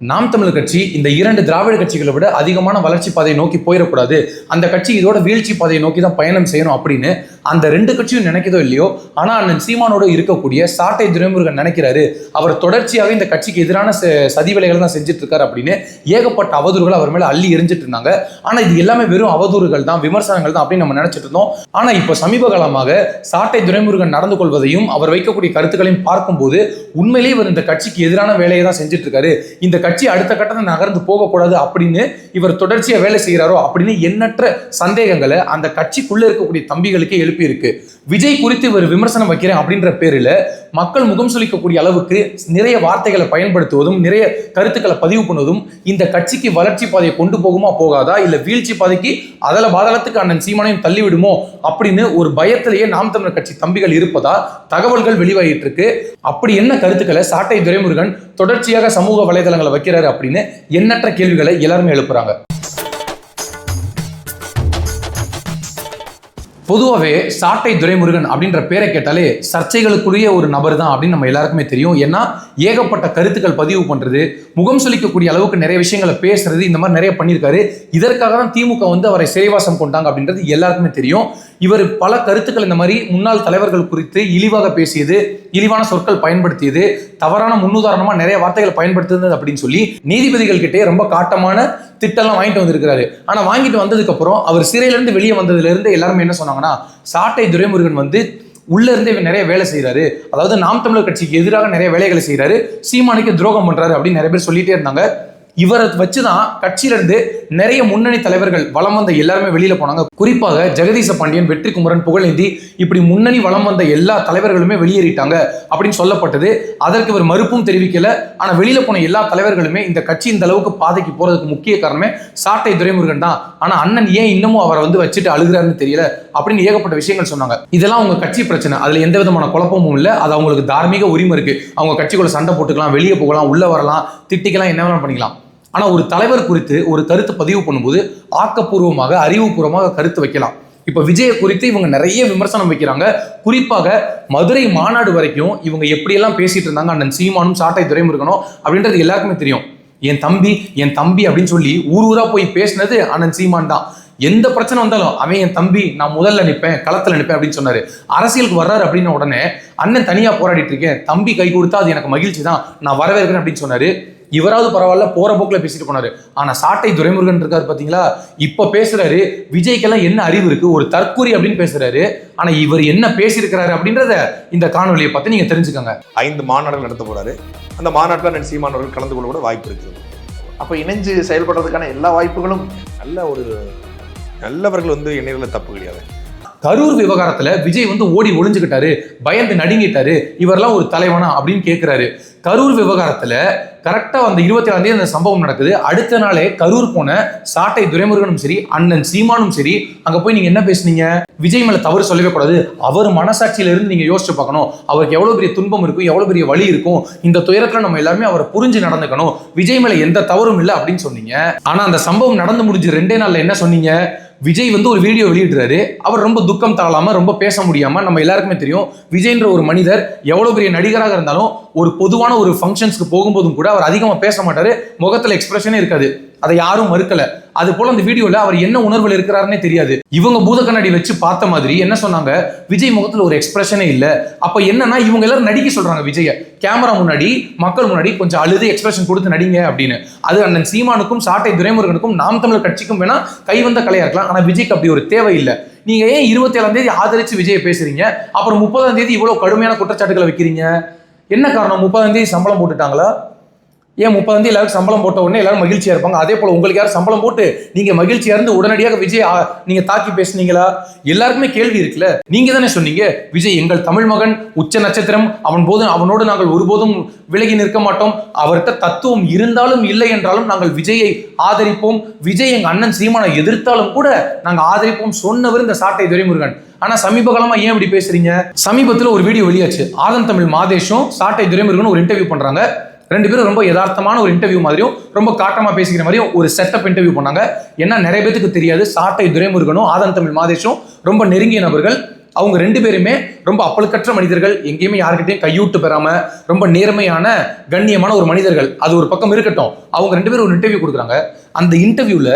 நாம் தமிழர் கட்சி இந்த இரண்டு திராவிட கட்சிகளை விட அதிகமான வளர்ச்சி பாதையை நோக்கி போயிடக்கூடாது. அந்த கட்சி இதோட வீழ்ச்சி பாதையை நோக்கி தான் பயணம் செய்யணும் அப்படின்னு அந்த ரெண்டு கட்சியும் நினைக்கிறதோ இல்லையோ ஆனால் அண்ணன் சீமானோட இருக்கக்கூடிய சாட்டை துரைமுருகன் நினைக்கிறாரு அவர் தொடர்ச்சியாக இந்த கட்சிக்கு எதிரான சதி வேலைகளை தான் செஞ்சுட்டு இருக்காரு அப்படின்னு ஏகப்பட்ட அவதூறுகள் அவர் மேலே அள்ளி எரிஞ்சிட்டு இருந்தாங்க ஆனால் இது எல்லாமே வெறும் அவதூறுகள் தான் விமர்சனங்கள் தான் அப்படின்னு நம்ம நினைச்சிட்டு இருந்தோம் ஆனால் இப்போ சமீப காலமாக சாட்டை துரைமுருகன் நடந்து கொள்வதையும் அவர் வைக்கக்கூடிய கருத்துக்களையும் பார்க்கும்போது உண்மையிலேயே இவர் இந்த கட்சிக்கு எதிரான வேலையை தான் செஞ்சுட்டு இருக்காரு இந்த கட்சி அடுத்த கட்டத்தை நகர்ந்து போகக்கூடாது அப்படின்னு இவர் தொடர்ச்சியாக வேலை செய்கிறாரோ அப்படின்னு எண்ணற்ற சந்தேகங்களை அந்த கட்சிக்குள்ளே இருக்கக்கூடிய தம்பிகளுக்கே எழுப்பி இருக்கு விஜய் குறித்து ஒரு விமர்சனம் வைக்கிறேன் அப்படின்ற பேரில் மக்கள் முகம் சுளிக்கக்கூடிய அளவுக்கு நிறைய வார்த்தைகளை பயன்படுத்துவதும் நிறைய கருத்துக்களை பதிவு பண்ணுவதும் இந்த கட்சிக்கு வளர்ச்சி பாதையை கொண்டு போகுமா போகாதா? இல்ல வீழ்ச்சி பாதைக்கு அதல பாதாளத்துக்கு அண்ணன் சீமானையும் தள்ளிவிடுமோ? அப்படின்னு ஒரு பயத்திலேயே நாம் தமிழர் கட்சி தம்பிகள் இருப்பதா? தகவல்கள் வெளிவாகிட்டு இருக்கு அப்படி என்ன கருத்துக்களை சாட்டை துரைமுருகன் தொடர்ச்சியாக சமூக வலைதளங்களை வைக்கிறாரு அப்படின்னு எண்ணற்ற கேள்விகளை எல்லாருமே எழுப்புறாங்க. பொதுவாகவே சாட்டை துரைமுருகன் அப்படின்ற பேரை கேட்டாலே சர்ச்சைகளுக்குரிய ஒரு நபர் தான் அப்படின்னு நம்ம எல்லாருக்குமே தெரியும். ஏன்னா ஏகப்பட்ட கருத்துக்கள் பதிவு பண்ணுறது முகம் சுளிக்கக்கூடிய அளவுக்கு நிறைய விஷயங்களை பேசுறது இந்த மாதிரி நிறைய பண்ணியிருக்காரு. இதற்காக தான் திமுக வந்து அவரை சிறைவாசம் கொண்டாங்க அப்படின்றது எல்லாருக்குமே தெரியும். இவர் பல கருத்துக்கள் இந்த மாதிரி முன்னாள் தலைவர்கள் குறித்து இழிவாக பேசியது இழிவான சொற்கள் பயன்படுத்தியது தவறான முன்னுதாரணமா நிறைய வார்த்தைகளை பயன்படுத்துனது அப்படின்னு சொல்லி நீதிபதிகள் கிட்டே ரொம்ப காட்டமான திட்டம்லாம் வாங்கிட்டு வந்திருக்கிறாரு. ஆனா வாங்கிட்டு வந்ததுக்கு அப்புறம் அவர் சிறையிலேருந்து வெளியே வந்ததுல இருந்து எல்லாருமே என்ன சொன்னாங்கன்னா சாட்டை துரைமுருகன் வந்து உள்ள இருந்தே நிறைய வேலை செய்கிறாரு அதாவது நாம் தமிழர் கட்சிக்கு எதிராக நிறைய வேலைகளை செய்கிறாரு சீமானுக்கு துரோகம் பண்ணுறாரு அப்படின்னு நிறைய பேர் சொல்லிட்டே இருந்தாங்க. இவரை வச்சுதான் தான் இருந்து நிறைய முன்னணி தலைவர்கள் வளம் வந்த எல்லாருமே வெளியில போனாங்க. குறிப்பாக ஜெகதீச பாண்டியன் வெற்றி குமரன் புகழேந்தி இப்படி முன்னணி வளம் வந்த எல்லா தலைவர்களுமே வெளியேறிட்டாங்க அப்படின்னு சொல்லப்பட்டது. அதற்கு இவர் மறுப்பும் தெரிவிக்கல. ஆனா வெளியில போன எல்லா தலைவர்களுமே இந்த கட்சி இந்த அளவுக்கு பாதைக்கு போறதுக்கு முக்கிய காரணமே சாட்டை துரைமுருகன் தான். ஆனா அண்ணன் ஏன் இன்னமும் அவரை வந்து வச்சுட்டு அழுகிறாருன்னு தெரியல அப்படின்னு ஏகப்பட்ட விஷயங்கள் சொன்னாங்க. இதெல்லாம் அவங்க கட்சி பிரச்சனை. அதுல எந்த விதமான குழப்பமும் இல்லை. அது அவங்களுக்கு தார்மீக உரிமை இருக்கு. அவங்க கட்சிக்குள்ள சண்டை போட்டுக்கலாம் வெளியே போகலாம் உள்ள வரலாம் திட்டிக்கலாம் என்ன வேணாலும் பண்ணிக்கலாம். ஆனால் ஒரு தலைவர் குறித்து ஒரு கருத்து பதிவு பண்ணும்போது ஆக்கப்பூர்வமாக அறிவுபூர்வமாக கருத்து வைக்கலாம். இப்போ விஜயை குறித்து இவங்க நிறைய விமர்சனம் வைக்கிறாங்க. குறிப்பாக மதுரை மாநாடு வரைக்கும் இவங்க எப்படியெல்லாம் பேசிட்டு இருந்தாங்க அண்ணன் சீமானும் சாட்டை துரைமுருகனும் அப்படின்றது எல்லாருக்குமே தெரியும். என் தம்பி என் தம்பி அப்படின்னு சொல்லி ஊர் ஊரா போய் பேசினது அண்ணன் சீமான் தான். எந்த பிரச்சனை வந்தாலும் அவன் என் தம்பி நான் முதல்ல நிற்பேன் களத்தில் நிற்பேன் அப்படின்னு சொன்னாரு. அரசியலுக்கு வர்றாரு அப்படின்ன உடனே அண்ணன் தனியா போராடிட்டு இருக்கேன் தம்பி கை கொடுத்தா அது எனக்கு மகிழ்ச்சி தான் நான் வரவேற்கிறேன் அப்படின்னு சொன்னாரு. இவராவது பரவாயில்ல போற போக்குல பேசிட்டு போனாரு. ஆனா சாட்டை துரைமுருகன் இருக்காரு பாத்தீங்களா? இப்ப பேசுறாரு விஜய்க்கெல்லாம் என்ன அறிவு இருக்கு ஒரு தற்கூரி அப்படின்னு பேசுறாரு. ஆனா இவர் என்ன பேசியிருக்கிறாரு அப்படின்றத இந்த காணொலியை பார்த்து நீங்க தெரிஞ்சுக்கோங்க. ஐந்து மாநாடுகள் நடத்த போறாரு. அந்த மாநாட்டில் நன் சீமானவர்கள் கலந்து கொள்ள கூட வாய்ப்பு இருக்குது. அப்போ இணைஞ்சு செயல்படுறதுக்கான எல்லா வாய்ப்புகளும் நல்ல ஒரு நல்லவர்கள் வந்து எண்ணெயில் தப்பு கிடையாது. கரூர் விவகாரத்துல விஜய் வந்து ஓடி ஒளிஞ்சுக்கிட்டாரு பயந்து நடுங்கிட்டாரு இவரெல்லாம் ஒரு தலைவனா அப்படின்னு கேட்கிறாரு கரூர் விவகாரத்துல கரெக்டா அந்த இருபத்தி ஏழாம் தேதி அந்த சம்பவம் நடக்குது. அடுத்த நாளே கரூர் போன சாட்டை துரைமுருகனும் சரி அண்ணன் சீமானும் சரி அங்க போய் நீங்க என்ன பேசுனீங்க? விஜய் மேல தவறு சொல்லவே கூடாது. அவர் மனசாட்சியில இருந்து நீங்க யோசிச்சு பார்க்கணும். அவருக்கு எவ்வளவு பெரிய துன்பம் இருக்கும் எவ்வளவு பெரிய வலி இருக்கும் இந்த துயரத்துல நம்ம எல்லாருமே அவரை புரிஞ்சு நடந்துக்கணும். விஜய் மேல எந்த தவறும் இல்லை அப்படின்னு சொன்னீங்க. ஆனா அந்த சம்பவம் நடந்து முடிஞ்சு ரெண்டே நாள்ல என்ன சொன்னீங்க? விஜய் வந்து ஒரு வீடியோ வெளியிடுறாரு. அவர் ரொம்ப துக்கம் தாழாம ரொம்ப பேச முடியாம நம்ம எல்லாருக்குமே தெரியும் விஜய்ன்ற ஒரு மனிதர் எவ்வளவு பெரிய நடிகராக இருந்தாலும் ஒரு பொதுவான ஒரு ஃபங்க்ஷன்ஸ்க்கு போகும்போதும் கூட அவர் அதிகமாக பேச மாட்டாரு. முகத்தில் எக்ஸ்பிரஷனே இருக்காது. அதை யாரும் மறுக்கலை. அது போல அந்த வீடியோல அவர் என்ன உணர்வில் இருக்கிறாருன்னே தெரியாது. இவங்க பூத கண்ணாடி வச்சு பார்த்த மாதிரி என்ன சொன்னாங்க? விஜய் முகத்துல ஒரு எக்ஸ்பிரஷனே இல்ல. அப்ப என்னன்னா இவங்க எல்லாரும் நடிக்க சொல்றாங்க விஜய. கேமரா முன்னாடி மக்கள் முன்னாடி கொஞ்சம் அழுது எக்ஸ்பிரஷன் கொடுத்து நடிங்க அப்படின்னு. அது அண்ணன் சீமானுக்கும் சாட்டை துரைமுருகனுக்கும் நாம் தமிழர் கட்சிக்கும் வேணா கைவந்த கலையா இருக்கலாம். ஆனா விஜய்க்கு அப்படி ஒரு தேவை இல்லை. நீங்க ஏன் இருபத்தி ஏழாம் தேதி ஆதரிச்சு விஜயை பேசுறீங்க? அப்புறம் முப்பதாம் தேதி இவ்வளவு கடுமையான குற்றச்சாட்டுகளை வைக்கிறீங்க? என்ன காரணம்? முப்பதாம் தேதி சம்பளம் போட்டுட்டாங்களா? ஏன் முப்பதாம் தேதி எல்லாரும் சம்பளம் போட்ட உடனே எல்லாரும் மகிழ்ச்சியா இருப்பாங்க? அதே போல உங்களுக்கு யாரும் சம்பளம் போட்டு நீங்க மகிழ்ச்சியா இருந்து உடனடியாக விஜய் நீங்கள் நீங்க தாக்கி பேசுனீங்களா? எல்லாருக்குமே கேள்வி இருக்குல்ல? நீங்க தானே சொன்னீங்க விஜய் எங்கள் தமிழ் மகன் உச்ச நட்சத்திரம் அவன் போது அவனோடு நாங்கள் ஒருபோதும் விலகி நிற்க மாட்டோம். அவர்கிட்ட தத்துவம் இருந்தாலும் இல்லை என்றாலும் நாங்கள் விஜயை ஆதரிப்போம். விஜய் எங்க அண்ணன் சீமானை எதிர்த்தாலும் கூட நாங்கள் ஆதரிப்போம் சொன்னவர் இந்த சாட்டை துரைமுருகன். ஆனா சமீப காலமா ஏன் இப்படி பேசுறீங்க? சமீபத்துல ஒரு வீடியோ வெளியாச்சு. ஆதன் தமிழ் மாதேஷும் சாட்டை துரைமுருகன் ஒரு இன்டர்வியூ பண்றாங்க. ரெண்டு பேரும் ரொம்ப யதார்த்தமான ஒரு இன்டர்வியூ மாதிரியும் ரொம்ப காட்டமா பேசிக்கிற மாதிரியும் ஒரு செட்டப் இன்டர்வியூ பண்ணாங்க. ஏன்னா நிறைய பேத்துக்கு தெரியாது. சாட்டை துரைமுருகனும் ஆதன் தமிழ் மாதேஷும் ரொம்ப நெருங்கிய நபர்கள். அவங்க ரெண்டு பேருமே ரொம்ப அப்பழுக்கற்ற மனிதர்கள். எங்கேயுமே யாருக்கிட்டையும் கையூட்டு பெறாம ரொம்ப நேர்மையான கண்ணியமான ஒரு மனிதர்கள். அது ஒரு பக்கம் இருக்கட்டும். அவங்க ரெண்டு பேரும் ஒரு இன்டர்வியூ கொடுக்குறாங்க. அந்த இன்டர்வியூல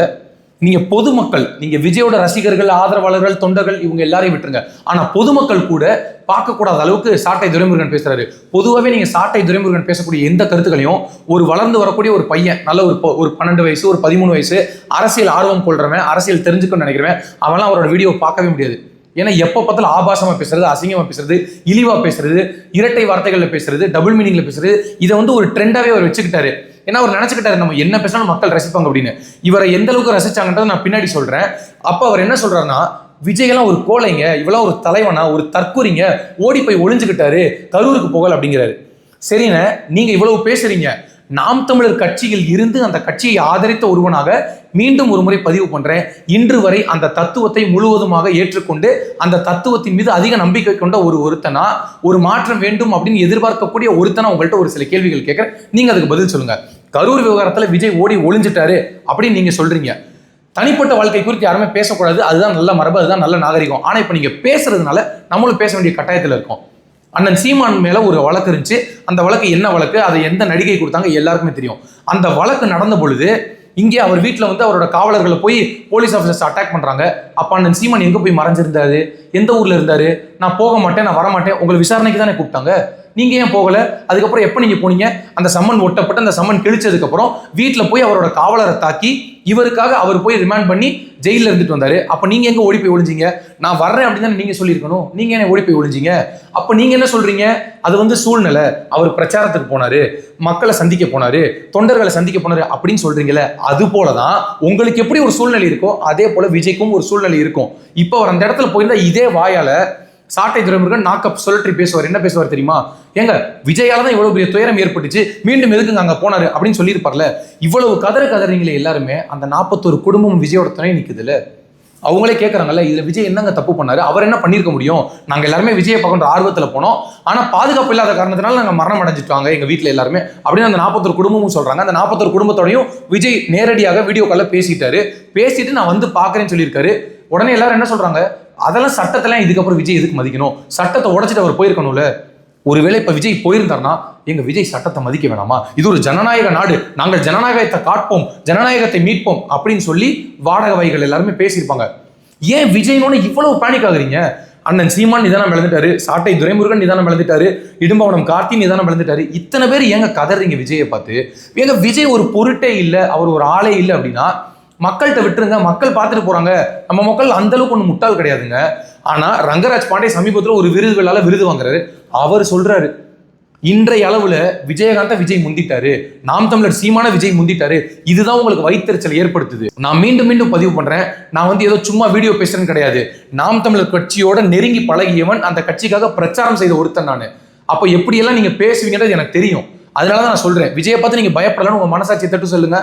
நீங்க பொதுமக்கள் நீங்க விஜயோட ரசிகர்கள் ஆதரவாளர்கள் தொண்டர்கள் இவங்க எல்லாரையும் விட்டுருங்க. ஆனா பொதுமக்கள் கூட பார்க்கக்கூடாத அளவுக்கு சாட்டை துரைமுருகன் பேசுறாரு. பொதுவாகவே நீங்க சாட்டை துரைமுருகன் பேசக்கூடிய எந்த கருத்துக்களையும் ஒரு வளர்ந்து வரக்கூடிய ஒரு பையன் நல்ல ஒரு ஒரு பன்னெண்டு வயசு ஒரு பதிமூணு வயசு அரசியல் ஆர்வம் கொள்றவன் அரசியல் தெரிஞ்சுக்கணும்னு நினைக்கிறவன் அவன்லாம் அவரோட வீடியோ பார்க்கவே முடியாது. ஏன்னா எப்போ பார்த்தாலும் ஆபாசமாக பேசுறது அசிங்கமாக பேசுறது இழிவாக பேசுறது இரட்டை வார்த்தைகளில் பேசுறது டபுள் மீனிங்கில் பேசுறது இதை வந்து ஒரு ட்ரெண்டாகவே அவர் வச்சுக்கிட்டாரு. ஏன்னா அவர் நினைச்சுக்கிட்டாரு நம்ம என்ன பேசினாலும் மக்கள் ரசிப்பாங்க அப்படின்னு. இவரை எந்த அளவுக்கு ரசிச்சாங்கன்றத நான் பின்னாடி சொல்றேன். அப்ப அவர் என்ன சொல்றாருன்னா விஜயெல்லாம் ஒரு கோழைங்க இவெல்லாம் ஒரு தலைவனா ஒரு தற்கூரிங்க ஓடி போய் ஒளிஞ்சுக்கிட்டாரு கரூருக்கு போகல அப்படிங்கிறாரு. சரிண்ணே நீங்க இவ்வளவு பேசுறீங்க. நாம் தமிழர் கட்சியில் இருந்து அந்த கட்சியை ஆதரித்த ஒருவனாக மீண்டும் ஒரு முறை பதிவு பண்றேன். இன்று வரை அந்த தத்துவத்தை முழுவதுமாக ஏற்றுக்கொண்டு அந்த தத்துவத்தின் மீது அதிக நம்பிக்கை கொண்ட ஒரு ஒருத்தனா ஒரு மாற்றம் வேண்டும் அப்படின்னு எதிர்பார்க்கக்கூடிய ஒருத்தனா உங்கள்கிட்ட ஒரு சில கேள்விகள் கேட்குறேன். நீங்க அதுக்கு பதில் சொல்லுங்க. கரூர் விவகாரத்தில் விஜய் ஓடி ஒளிஞ்சிட்டாரு அப்படின்னு நீங்கள் சொல்கிறீங்க தனிப்பட்ட வாழ்க்கை குறித்து யாருமே பேசக்கூடாது. அதுதான் நல்ல மரபு அதுதான் நல்ல நாகரிகம். ஆனால் இப்போ நீங்கள் பேசுறதுனால நம்மளும் பேச வேண்டிய கட்டாயத்தில் இருக்கோம். அண்ணன் சீமான் மேலே ஒரு வழக்கு இருந்துச்சு. அந்த வழக்கு என்ன வழக்கு? அதை எந்த நடிகை கொடுத்தாங்க? எல்லாருக்குமே தெரியும். அந்த வழக்கு நடந்த பொழுது இங்கே அவர் வீட்டில் வந்து அவரோட காவலர்களை போய் போலீஸ் ஆஃபீஸர்ஸ் அட்டாக் பண்ணுறாங்க அப்போ அண்ணன் சீமான் எங்கே போய் மறைஞ்சிருந்தாரு? எந்த ஊரில் இருந்தார்? நான் போக மாட்டேன் நான் வர மாட்டேன் உங்களை விசாரணைக்கு தானே கூப்பிட்டாங்க? நீங்க ஏன் போகல? அதுக்கப்புறம் எப்போ நீங்க போனீங்க? அந்த சம்மன் ஒட்டப்பட்டு அந்த சம்மன் கிழிச்சதுக்கு அப்புறம் வீட்டில் போய் அவரோட காவலரை தாக்கி இவருக்காக அவர் போய் ரிமாண்ட் பண்ணி ஜெயிலில் இருந்துட்டு வந்தாரு. அப்ப நீங்க எங்க ஓடி போய் ஒளிஞ்சீங்க? நான் வர்றேன் அப்படின்னு தானே நீங்க சொல்லியிருக்கணும். நீங்க என்ன ஓடி போய் ஒளிஞ்சீங்க? அப்ப நீங்க என்ன சொல்றீங்க? அது வந்து சூழ்நிலை. அவர் பிரச்சாரத்துக்கு போனாரு. மக்களை சந்திக்க போனாரு. தொண்டர்களை சந்திக்க போனாரு அப்படின்னு சொல்கிறீங்களே அது போலதான் உங்களுக்கு எப்படி ஒரு சூழ்நிலை இருக்கோ அதே போல விஜய்க்கும் ஒரு சூழ்நிலை இருக்கும். இப்போ அவர் அந்த இடத்துல போயிருந்தா இதே வாயால சாட்டை துறைமுருகன் நாக்கப் சொல்லற்றி பேசுவார். என்ன பேசுவார் தெரியுமா? ஏங்க விஜயால தான் இவ்வளவு பெரிய துயரம் ஏற்பட்டுச்சு. மீண்டும் எதுக்குங்க அங்க போனாரு? அப்படின்னு சொல்லியிருப்பார்ல. இவ்வளவு கதற கதறீங்களே எல்லாருமே அந்த நாற்பத்தொரு குடும்பம் விஜயோட துணை நிக்குதுல்ல. அவங்களே கேட்குறாங்கல்ல இதுல விஜய் என்னங்க தப்பு பண்ணாரு? அவர் என்ன பண்ணிருக்க முடியும்? நாங்க எல்லாருமே விஜயை பார்க்கற ஆர்வத்துல போனோம். ஆனா பாதுகாப்பு இல்லாத காரணத்தினால நாங்க மரணம் அடைஞ்சிட்டாங்க எங்க வீட்டில் எல்லாருமே. அப்படின்னு அந்த நாற்பத்தொரு குடும்பமும் சொல்றாங்க. அந்த நாற்பத்தொரு குடும்பத்தோடையும் விஜய் நேரடியாக வீடியோ காலில் பேசிட்டாரு. பேசிட்டு நான் வந்து பாக்குறேன்னு சொல்லியிருக்காரு. உடனே எல்லாரும் என்ன சொல்றாங்க? அதெல்லாம் சட்டத்தெல்லாம் இதுக்கப்புறம் விஜய் எதுக்கு மதிக்கணும்? சட்டத்தை உடைச்சிட்டு அவர் போயிருக்கணும்ல. ஒருவேளை இப்போ விஜய் போயிருந்தாருன்னா எங்கள் விஜய் சட்டத்தை மதிக்க வேணாமா? இது ஒரு ஜனநாயக நாடு. நாங்கள் ஜனநாயகத்தை காட்போம் ஜனநாயகத்தை மீட்போம் அப்படின்னு சொல்லி வாடகை எல்லாருமே பேசியிருப்பாங்க. ஏன் விஜய்னோட இவ்வளவு பேனிக் ஆகுறீங்க? அண்ணன் சீமான் நிதானம் இழந்துட்டாரு சாட்டை துரைமுருகன் நிதானம் விளந்துட்டாரு இடும்பவனம் கார்த்தி நிதானம் விளந்துட்டாரு இத்தனை பேர் ஏங்க கதறீங்க விஜயை பார்த்து? ஏங்க விஜய் ஒரு பொருட்டே இல்லை அவர் ஒரு ஆளே இல்லை அப்படின்னா மக்கள்கிட்ட விட்டுருங்க மக்கள் பார்த்துட்டு போறாங்க. நம்ம மக்கள் அந்த அளவுக்கு ஒன்றும் முட்டாள் கிடையாதுங்க. ஆனால் ரங்கராஜ் பாண்டே சமீபத்தில் ஒரு விருது விருது வாங்குறாரு. அவர் சொல்றாரு இன்றைய அளவில் விஜயகாந்த விஜய் முந்திட்டாரு. நாம் தமிழர் சீமான விஜய் முந்திட்டாரு. இதுதான் உங்களுக்கு வைத்தறிச்சல் ஏற்படுத்துது. நான் மீண்டும் மீண்டும் பதிவு பண்றேன். நான் வந்து ஏதோ சும்மா வீடியோ பேசுறேன்னு கிடையாது. நாம் தமிழர் கட்சியோட நெருங்கி பழகியவன் அந்த கட்சிக்காக பிரச்சாரம் செய்த ஒருத்தன் நான். அப்போ எப்படியெல்லாம் நீங்க பேசுவீங்கன்றது எனக்கு தெரியும். அதனால தான் நான் சொல்றேன். விஜயை பார்த்து நீங்க பயப்படலன்னு உங்க மனசாட்சி தட்டு சொல்லுங்க.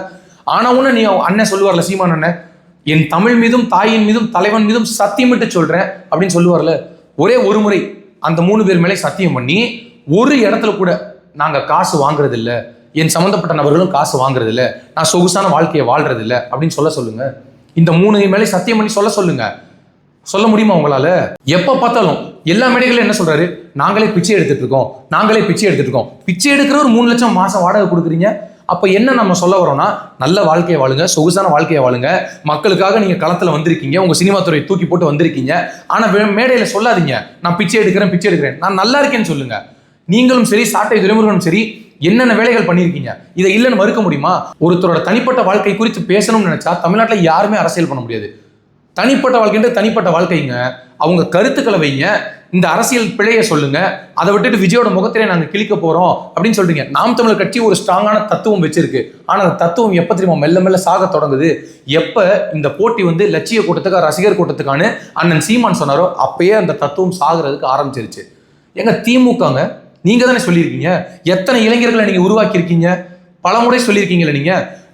ஆனவுன்னு நீ அண்ணன் சொல்லுவார்ல சீமான் அண்ணன் என் தமிழ் மீதும் தாயின் மீதும் தலைவன் மீதும் சத்தியமிட்டு சொல்றேன் அப்படின்னு சொல்லுவார்ல. ஒரே ஒரு முறை அந்த மூணு பேர் மேலே சத்தியம் பண்ணி ஒரு இடத்துல கூட நாங்கள் காசு வாங்குறதில்ல என் சம்மந்தப்பட்ட நபர்களும் காசு வாங்குறதில்ல நான் சொகுசான வாழ்க்கையை வாழ்றது அப்படின்னு சொல்ல சொல்லுங்க. இந்த மூணு மேலே சத்தியம் பண்ணி சொல்ல சொல்லுங்க. சொல்ல முடியுமா உங்களால? எப்போ பார்த்தாலும் எல்லா மேடைகளும் என்ன சொல்றாரு? நாங்களே பிச்சை எடுத்துட்டு இருக்கோம். நாங்களே பிச்சை எடுத்துட்டு இருக்கோம். பிச்சை எடுக்கிற ஒரு மூணு லட்சம் மாசம் வாடகை கொடுக்குறீங்க. அப்போ என்ன நம்ம சொல்ல வரோம்னா நல்ல வாழ்க்கையை வாழுங்க சொகுசான வாழ்க்கையை வாழுங்க. மக்களுக்காக நீங்கள் களத்தில் வந்திருக்கீங்க உங்கள் சினிமா துறையை தூக்கி போட்டு வந்திருக்கீங்க. ஆனால் வே- சொல்லாதீங்க. நான் பிச்சை எடுக்கிறேன் பிச்சை எடுக்கிறேன். நான் நல்லா இருக்கேன்னு சொல்லுங்க. நீங்களும் சரி சாட்டை துறைமுருகனும் சரி என்னென்ன வேலைகள் பண்ணியிருக்கீங்க? இதை இல்லைன்னு மறுக்க முடியுமா? ஒருத்தரோட தனிப்பட்ட வாழ்க்கை குறித்து பேசணும்னு நினச்சா தமிழ்நாட்டில் யாருமே அரசியல் பண்ண முடியாது. தனிப்பட்ட வாழ்க்கைன்ற தனிப்பட்ட வாழ்க்கைங்க. அவங்க கருத்துக்களை வைங்க. இந்த அரசியல் பிழையை சொல்லுங்க. அதை விட்டுட்டு விஜயோட முகத்திலே நாங்கள் கிழிக்க போறோம் அப்படின்னு சொல்றீங்க. நாம் தமிழர் கட்சி ஒரு ஸ்ட்ராங்கான தத்துவம் வச்சிருக்கு. ஆனால் அந்த தத்துவம் எப்ப தெரியுமா? மெல்ல மெல்ல சாக தொடங்குது. எப்ப இந்த போட்டி வந்து லட்சிய கூட்டத்துக்கு ரசிகர் கூட்டத்துக்கான அண்ணன் சீமான் சொன்னாரோ அப்பயே அந்த தத்துவம் சாகிறதுக்கு ஆரம்பிச்சிருச்சு. எங்க திமுகங்க நீங்க தானே சொல்லியிருக்கீங்க. எத்தனை இளைஞர்களை நீங்க உருவாக்கியிருக்கீங்க? பலமுறை சொல்லியிருக்கீங்களே நீங்க.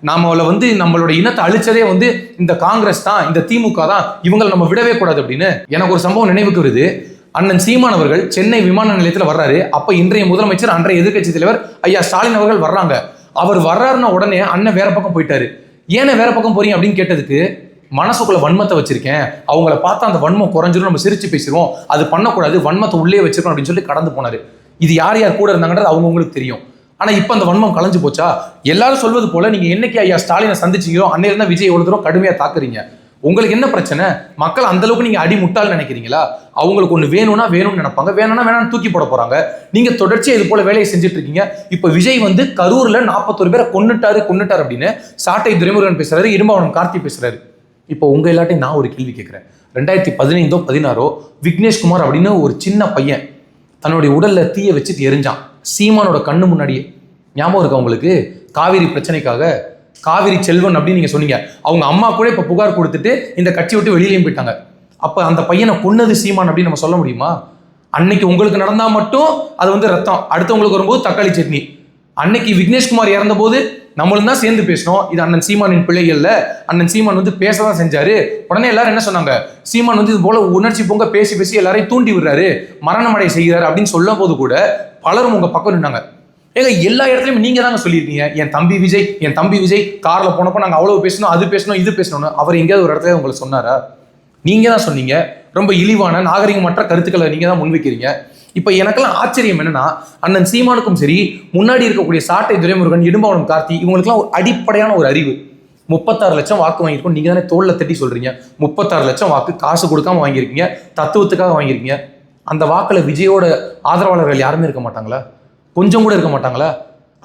நம்மளை வந்து நம்மளோட இனத்தை அழிச்சதே வந்து இந்த காங்கிரஸ் தான் இந்த திமுக தான். இவங்களை நம்ம விடவே கூடாது அப்படின்னு எனக்கு ஒரு சம்பவம் நினைவுக்கு வருது. அண்ணன் சீமான் அவர்கள் சென்னை விமான நிலையத்தில் வர்றாரு. அப்ப இன்றைய முதலமைச்சர் அன்றைய எதிர்க்கட்சி தலைவர் ஐயா ஸ்டாலின் அவர்கள் வர்றாங்க. அவர் வர்றாருன்னா உடனே அண்ணன் வேற பக்கம் போயிட்டாரு. ஏன்னா வேற பக்கம் போறீங்க அப்படின்னு கேட்டதுக்கு மனசுக்குள்ள வன்மத்தை வச்சிருக்கேன். அவங்கள பார்த்தா அந்த வன்மம் குறைஞ்சிரும் நம்ம சிரிச்சு பேசிடுவோம் அது பண்ணக்கூடாது வன்மத்தை உள்ளே வச்சிருக்கோம் அப்படின்னு சொல்லி கடந்து போனாரு. இது யார் யார் கூட இருந்தாங்கன்றது அவங்கவுங்களுக்கு தெரியும். ஆனா இப்ப அந்த வன்மம் கலைஞ்சு போச்சா? எல்லாரும் சொல்வது போல நீங்க என்னைக்கு ஐயா ஸ்டாலினை சந்திச்சீங்களோ அன்னையில தான் விஜய் எவ்வளவு தூரம் கடுமையா தாக்குறீங்க. உங்களுக்கு என்ன பிரச்சனை? மக்கள் அந்த அளவுக்கு நீங்க அடி முட்டாள் நினைக்கிறீங்களா? அவங்களுக்கு ஒன்று வேணும்னா வேணும்னு நினைப்பாங்க. வேணும்னா வேணாம்னு தூக்கி போட போறாங்க. நீங்க தொடர்ச்சியாக இது போல வேலையை செஞ்சுட்டு இருக்கீங்க. இப்போ விஜய் வந்து கரூர்ல நாற்பத்தொரு பேரை கொன்னுட்டாரு கொண்டுட்டார் அப்படின்னு சாட்டை துரைமுருகன் பேசுறாரு இரும்பாவனம் கார்த்தி பேசுறாரு. இப்போ உங்க எல்லாட்டையும் நான் ஒரு கேள்வி கேட்குறேன். ரெண்டாயிரத்தி பதினைந்தோ பதினாறோ விக்னேஷ்குமார் அப்படின்னு ஒரு சின்ன பையன் தன்னுடைய உடல்ல தீய வச்சுட்டு எரிஞ்சான். சீமானோட கண்ணு முன்னாடியே. ஞாபகம் இருக்கா உங்களுக்கு? காவிரி பிரச்சனைக்காக காவிரி செல்வன் அப்படின்னு நீங்க சொன்னீங்க. அவங்க அம்மா கூட இப்ப புகார் கொடுத்துட்டு இந்த கட்சி விட்டு வெளியிலையும் போயிட்டாங்க. அப்போ அந்த பையனை கொன்னது சீமான் அப்படின்னு நம்ம சொல்ல முடியுமா? அன்னைக்கு உங்களுக்கு நடந்தால் மட்டும் அது வந்து ரத்தம். அடுத்தவங்களுக்கு வரும்போது தக்காளி சட்னி. அன்னைக்கு விக்னேஷ்குமார் இறந்தபோது நம்மளும் தான் சேர்ந்து பேசணும் இது அண்ணன் சீமானின் பிள்ளைகள்ல. அண்ணன் சீமான் வந்து பேச தான் செஞ்சாரு. உடனே எல்லாரும் என்ன சொன்னாங்க? சீமான் வந்து இது போல உணர்ச்சி பொங்க பேசி பேசி எல்லாரையும் தூண்டி விடுறாரு. மரணமடை செய்கிறாரு அப்படின்னு சொல்லும் போது கூட பலரும் உங்க பக்கம் நின்னாங்க. ஏங்க எல்லா இடத்துலையும் நீங்க தாங்க சொல்லியிருக்கீங்க. என் தம்பி விஜய் என் தம்பி விஜய் கார்ல போனப்போ நாங்கள் அவ்வளவு பேசணும் அது பேசணும் இது பேசணும்னு அவர் எங்கேயாவது ஒரு இடத்துல உங்களை சொன்னாரா? நீங்க தான் சொன்னீங்க. ரொம்ப இழிவான நாகரிகமற்ற கருத்துக்களை நீங்க தான் முன்வைக்கிறீங்க. இப்போ எனக்கெல்லாம் ஆச்சரியம் என்னன்னா அண்ணன் சீமானுக்கும் சரி முன்னாடி இருக்கக்கூடிய சாட்டை துரைமுருகன் இடும்பாவனம் கார்த்தி இவங்களுக்குலாம் ஒரு அடிப்படையான ஒரு அறிவு. முப்பத்தாறு லட்சம் வாக்கு வாங்கியிருக்கோம் நீங்க தானே தோல்ல தட்டி சொல்றீங்க. முப்பத்தாறு லட்சம் வாக்கு காசு கொடுக்காம வாங்கியிருக்கீங்க தத்துவத்துக்காக வாங்கியிருக்கீங்க. அந்த வாக்குல விஜயோட ஆதரவாளர்கள் யாருமே இருக்க மாட்டாங்களா? கொஞ்சம் கூட இருக்க மாட்டாங்களா?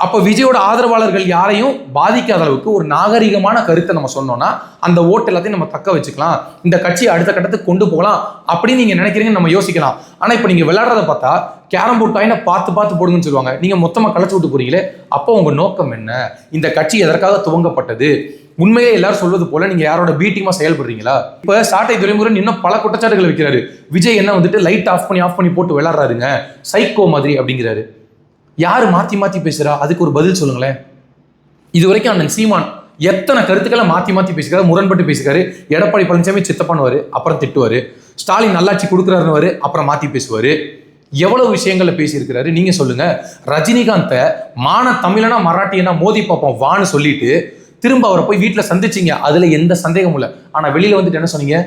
அப்போ விஜயோட ஆதரவாளர்கள் யாரையும் பாதிக்காத அளவுக்கு ஒரு நாகரிகமான கருத்தை நம்ம சொன்னோம்னா அந்த ஓட்டு எல்லாத்தையும் நம்ம தக்க வச்சுக்கலாம். இந்த கட்சியை அடுத்த கட்டத்துக்கு கொண்டு போகலாம் அப்படின்னு நீங்கள் நினைக்கிறீங்கன்னு நம்ம யோசிக்கலாம். ஆனால் இப்போ நீங்கள் விளையாடுறத பார்த்தா கேரம் போர்ட் காயினை பார்த்து பார்த்து போடுங்கன்னு சொல்லுவாங்க. நீங்கள் மொத்தமாக கலைச்சு விட்டு போகிறீங்களே அப்போ உங்கள் நோக்கம் என்ன? இந்த கட்சி எதற்காக துவங்கப்பட்டது? உண்மையே எல்லாரும் சொல்வது போல நீங்க யாரோட பி செயல்படுறீங்களா? இப்ப சாட்டை துறைமுருகன் இன்னும் பல குற்றச்சாட்டுகள் வைக்கிறாரு. விஜய் என்ன வந்துட்டு லைட் ஆஃப் பண்ணி ஆஃப் பண்ணி போட்டு விளாடுறாருங்க சைக்கோ மாதிரி அப்படிங்கிறாரு. யார் மாற்றி மாற்றி பேசுகிறா அதுக்கு ஒரு பதில் சொல்லுங்களேன். இது வரைக்கும் அண்ணன் சீமான் எத்தனை கருத்துக்களை மாற்றி மாற்றி பேசிக்கிறாரு முரண்பட்டு பேசிக்காரு எடப்பாடி பழனிசாமி சித்தப்பானுவார் அப்புறம் திட்டுவார் ஸ்டாலின் நல்லாட்சி கொடுக்குறாருன்னு அப்புறம் மாற்றி பேசுவார். எவ்வளவு விஷயங்கள்ல பேசியிருக்கிறாரு நீங்க சொல்லுங்க. ரஜினிகாந்தை மான தமிழனா மராட்டியனா மோதி பார்ப்போம் வான்னு சொல்லிட்டு திரும்ப அவரை போய் வீட்டில் சந்திச்சீங்க. அதில் எந்த சந்தேகமும் இல்லை. ஆனால் வெளியில் வந்துட்டு என்ன சொன்னீங்க?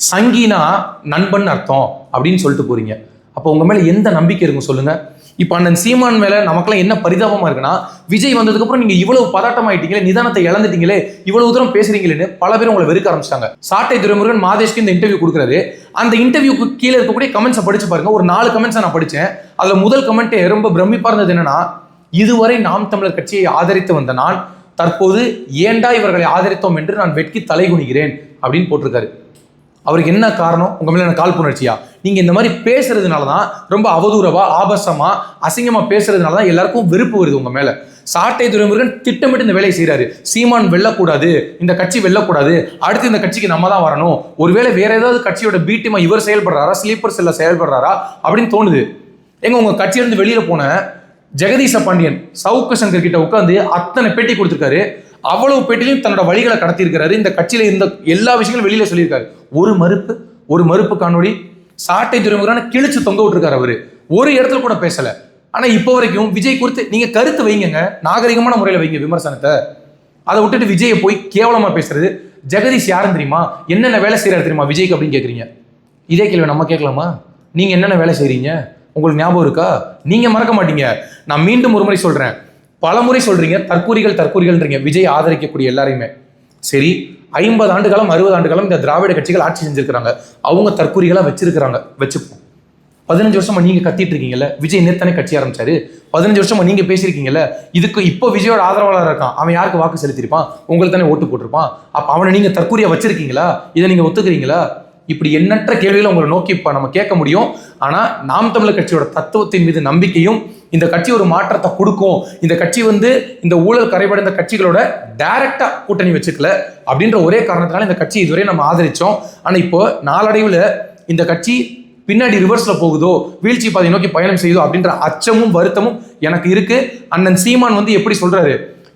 சங்கினா நண்பன் அர்த்தம் அப்படின்னு சொல்லிட்டு போறீங்க. அப்போ உங்கள் மேலே எந்த நம்பிக்கை இருக்கும் சொல்லுங்கள் இப்போ அண்ணன் சீமான் மேல நமக்கெல்லாம் என்ன பரிதாபமா இருக்குன்னா விஜய் வந்ததுக்கு அப்புறம் நீங்க இவ்வளவு பதட்டமாயிட்டீங்களே நிதானத்தை இழந்துட்டீங்களே இவ்வளவு தூரம் பேசுறீங்களேன்னு பல பேர் உங்களை வெறுக்க ஆரம்பிச்சிட்டாங்க. சாட்டை துறைமுருகன் மாதேஷ்க்கு இந்த இன்டர்வியூ கொடுக்குறாரு. அந்த இன்டர்வியூக்கு கீழே இருக்கக்கூடிய கமெண்ட்ஸை படிச்சு பாருங்க. ஒரு நாலு கமெண்ட்ஸை நான் படிச்சேன். அதுல முதல் கமெண்ட்டே ரொம்ப பிரமிப்பா இருந்தது என்னன்னா இதுவரை நாம் தமிழர் கட்சியை ஆதரித்து வந்த நான் தற்போது ஏண்டா இவர்களை ஆதரித்தோம் என்று நான் வெட்கி தலைகுனிகிறேன்? அப்படின்னு போட்டிருக்காரு. அவருக்கு என்ன காரணம்? உங்க மேல எனக்கு காழ்ப்புணர்ச்சியா? நீங்க இந்த மாதிரி பேசுறதுனால தான் ரொம்ப அவதூறவா ஆபாசமா அசிங்கமா பேசுறதுனால தான் எல்லாருக்கும் வெறுப்பு வருது உங்க மேல. சாட்டை துறைமுருகன் திட்டமிட்டு இந்த வேலையை செய்கிறாரு சீமான் வெல்லக்கூடாது இந்த கட்சி வெல்லக்கூடாது அடுத்து இந்த கட்சிக்கு நம்ம தான் வரணும். ஒருவேளை வேற ஏதாவது கட்சியோட பீட்டிமா இவர் செயல்படுறாரா ஸ்லீப்பர் செல்ல செயல்படுறாரா அப்படின்னு தோணுது. எங்க உங்க கட்சியிலிருந்து வெளியில போன ஜெகதீச பாண்டியன் சவுக்க சங்கர் கிட்ட உட்காந்து அத்தனை பேட்டி கொடுத்துருக்காரு. அவ்வளவு பேட்டிலையும் தன்னோட வழிகளை கடத்தியிருக்கிறாரு. இந்த கட்சியில இருந்த எல்லா விஷயங்களும் வெளியில சொல்லியிருக்காரு. ஒரு மறுப்பு ஒரு மறுப்பு காணொலி சாட்டை துறைமுகரான கிழிச்சு தொங்க விட்டுருக்காரு அவரு. ஒரு இடத்துல கூட பேசல. ஆனா இப்போ வரைக்கும் விஜய் குறித்து நீங்க கருத்து வைங்க நாகரிகமான முறையில வைங்க விமர்சனத்தை. அதை விட்டுட்டு விஜயை போய் கேவலமா பேசுறது. ஜெகதீஷ் யாருன்னு தெரியுமா? என்னென்ன வேலை செய்யறாரு தெரியுமா விஜய்க்கு அப்படின்னு கேக்குறீங்க. இதே கேள்வி நம்ம கேட்கலாமா? நீங்க என்னென்ன வேலை செய்கிறீங்க உங்களுக்கு ஞாபகம் இருக்கா? நீங்க மறக்க மாட்டீங்க. நான் மீண்டும் ஒரு முறை சொல்றேன். பலமுறை சொல்றீங்க தற்கூரிகள் தற்கூரிகள்ன்றீங்க விஜய் ஆதரிக்கக்கூடிய எல்லாரையுமே. சரி ஐம்பது ஆண்டு காலம் அறுபது ஆண்டு காலம் இந்த திராவிட கட்சிகள் ஆட்சி செஞ்சிருக்கிறாங்க. அவங்க தற்கூறிகளாக வச்சிருக்கிறாங்க. வச்சுப்போம். பதினஞ்சு வருஷமா நீங்க கத்திட்டு இருக்கீங்கல்ல? விஜய் நேர்த்தானே கட்சி ஆரம்பிச்சாரு. பதினஞ்சு வருஷமா நீங்க பேசியிருக்கீங்கல்ல? இதுக்கு இப்போ விஜயோட ஆதரவாளர் இருக்கான். அவன் யாருக்கு வாக்கு செலுத்திருப்பான் உங்களுக்கு தானே ஓட்டு போட்டிருப்பான். அப்ப அவனை நீங்க தற்கூரியா வச்சிருக்கீங்களா? இதை நீங்க ஒத்துக்கிறீங்களா? இப்படி எண்ணற்ற கேள்விகளை உங்களை நோக்கி இப்ப நம்ம கேட்க முடியும். ஆனா நாம் தமிழர் கட்சியோட தத்துவத்தின் மீது நம்பிக்கையும் இந்த கட்சி ஒரு மாற்றத்தை கொடுக்கும். இந்த கட்சி வந்து இந்த ஊழல் கரைபடைந்த கட்சிகளோட டைரக்டா கூட்டணி வச்சுக்கல. அப்படின்ற ஒரே காரணத்தினால இந்த கட்சி இதுவரை நம்ம ஆதரிச்சோம். ஆனா இப்போ நாளடைவுல இந்த கட்சி பின்னாடி ரிவர்ஸ்ல போகுதோ வீழ்ச்சி பாதை நோக்கி பயணம் செய்யுதோ அப்படின்ற அச்சமும் வருத்தமும் எனக்கு இருக்கு. அண்ணன் சீமான் வந்து எப்படி சொல்றாரு?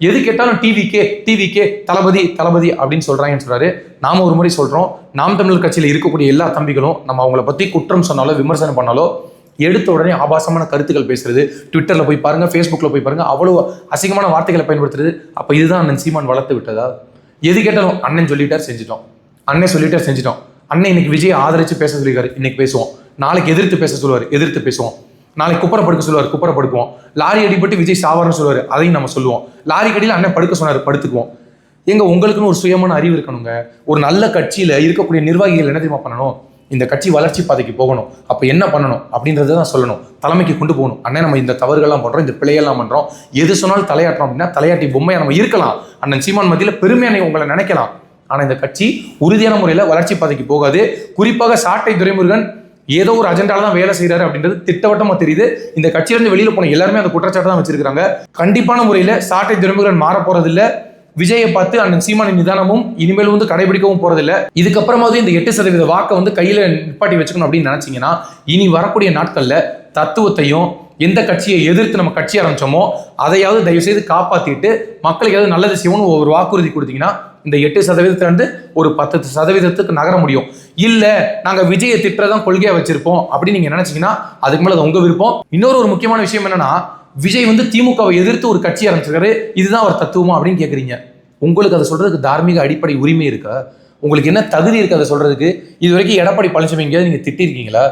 எது கேட்டாலும் டிவிக்கே டிவிக்கே தளபதி தளபதி அப்படின்னு சொல்கிறாங்கன்னு சொல்கிறாரு நாம் ஒரு முறை சொல்கிறோம் நாம் தமிழர் கட்சியில் இருக்கக்கூடிய எல்லா தம்பிகளும் நம்ம அவங்கள பற்றி குற்றம் சொன்னாலோ விமர்சனம் பண்ணாலோ எடுத்த உடனே ஆபாசமான கருத்துக்கள் பேசுறது. ட்விட்டரில் போய் பாருங்க ஃபேஸ்புக்கில் போய் பாருங்க அவ்வளோ அசிங்கமான வார்த்தைகளை பயன்படுத்துறது. அப்போ இதுதான் அண்ணன் சீமான் வளர்த்து விட்டதா? எது கேட்டாலும் அண்ணன் சொல்லிட்டார் செஞ்சிட்டோம். அண்ணன் சொல்லிட்டார் செஞ்சிட்டோம். அண்ணன் இன்னைக்கு விஜய் ஆதரிச்சு பேச சொல்லியிருக்காரு இன்னைக்கு பேசுவோம். நாளைக்கு எதிர்த்து பேச சொல்லுவார் எதிர்த்து பேசுவோம். நாளைக்கு குப்பரை படுக்க சொல்லுவார் குப்பரை படுக்குவோம். லாரி அடிபட்டு விஜய் சாவார்னு சொல்லுவார் அதையும் நம்ம சொல்லுவோம். லாரி கடியில் அண்ணன் படுக்க சொன்னார் படுத்துக்குவோம். எங்க உங்களுக்குன்னு ஒரு சுயமான அறிவு இருக்கணுங்க. ஒரு நல்ல கட்சியில இருக்கக்கூடிய நிர்வாகிகள் என்ன தெரியுமா பண்ணணும்? இந்த கட்சி வளர்ச்சி பாதைக்கு போகணும். அப்போ என்ன பண்ணணும்? அப்படின்றத தான் சொல்லணும். தலைமைக்கு கொண்டு போகணும். அண்ணன் நம்ம இந்த தவறுகள்லாம் பண்ணுறோம் இந்த பிள்ளையெல்லாம் பண்ணுறோம் எது சொன்னாலும் தலையாட்டுறோம் அப்படின்னா தலையாட்டி பொம்மையாக நம்ம இருக்கலாம். அண்ணன் சீமான் மத்தியில் பெருமையான உங்களை நினைக்கலாம். ஆனால் இந்த கட்சி உறுதியான முறையில் வளர்ச்சி பாதைக்கு போகாது. குறிப்பாக சாட்டை துரைமுருகன் ஏதோ ஒரு அஜெண்டால தான் வேலை செய்யறாரு அப்படின்றது திட்டவட்டமாக தெரியுது. இந்த கட்சியிலிருந்து வெளியில் போன எல்லாருமே அந்த குற்றச்சாட்டு தான் வச்சிருக்காங்க கண்டிப்பான முறையில் சாட்டை துறைமுகன் மாற போகிறதில்ல விஜயை பார்த்து அண்ணன் சீமானின் நிதானமும் இனிமேல் வந்து கடைபிடிக்கவும் போறதில்ல. இதுக்கப்புறமாவது இந்த எட்டு சதவீத வாக்கை வந்து கையில நிப்பாட்டி வச்சுக்கணும் அப்படின்னு நினைச்சீங்கன்னா இனி வரக்கூடிய நாட்கள்ல தத்துவத்தையும் எந்த கட்சியை எதிர்த்து நம்ம கட்சி ஆரம்பிச்சோமோ அதையாவது தயவு செய்து காப்பாத்திட்டு மக்களுக்கு ஏதாவது நல்லது செய்யணும்னு ஒரு வாக்குறுதி கொடுத்தீங்கன்னா இந்த எட்டு சதவீதத்துலேருந்து ஒரு பத்து சதவீதத்துக்கு நகர முடியும். இல்ல நாங்க விஜயை திட்டதான் கொள்கையா வச்சிருப்போம் அப்படின்னு நீங்க நினைச்சீங்கன்னா அதுக்கு மேல அது உங்க விருப்பம். இன்னொரு ஒரு முக்கியமான விஷயம் என்னன்னா விஜய் வந்து திமுகவை எதிர்த்து ஒரு கட்சி ஆரம்பிச்சிருக்காரு இதுதான் ஒரு தத்துவமா அப்படின்னு கேட்குறீங்க உங்களுக்கு அதை சொல்றதுக்கு தார்மீக அடிப்படை உரிமை இருக்கா? உங்களுக்கு என்ன தகுதி இருக்கு அதை சொல்றதுக்கு? இது வரைக்கும் எடப்பாடி பழனிசாமி எங்கேயாவது நீங்க திட்டிருக்கீங்களா?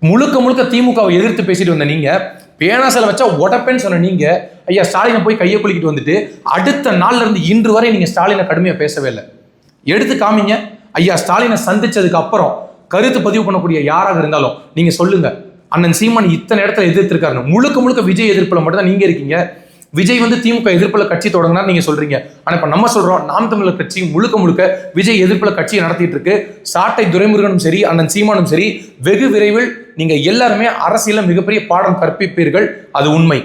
முழுக்க முழுக்க திமுகவை எதிர்த்து பேசிட்டு வந்த நீங்க பேனாசல வச்சா உடப்பேன்னு சொன்ன நீங்க ஐயா ஸ்டாலினை போய் கையை குளிக்கிட்டு வந்துட்டு அடுத்த நாள்ல இருந்து இன்று வரை நீங்க ஸ்டாலினை கடுமையா பேசவே இல்லை. எடுத்து காமிங்க. ஐயா ஸ்டாலினை சந்திச்சதுக்கு அப்புறம் கருத்து பதிவு பண்ணக்கூடிய யாராக இருந்தாலும் நீங்க சொல்லுங்க. அண்ணன் சீமான் இத்தனை இடத்துல எதிர்த்திருக்காரு முழுக்க முழுக்க விஜய் எதிர்ப்பில் மட்டும் தான் நீங்க இருக்கீங்க. விஜய் வந்து திமுக எதிர்ப்புல கட்சி தொடங்கினா நீங்க சொல்றீங்க. ஆனா இப்ப நம்ம சொல்றோம் நாம் தமிழர் கட்சி முழுக்க முழுக்க விஜய் எதிர்ப்புல கட்சியை நடத்திட்டு இருக்கு. சாட்டை துரைமுருகனும் சரி அண்ணன் சீமானும் சரி வெகு விரைவில் நீங்க எல்லாருமே அரசியல மிகப்பெரிய பாடம் கற்பிப்பீர்கள். அது உண்மை.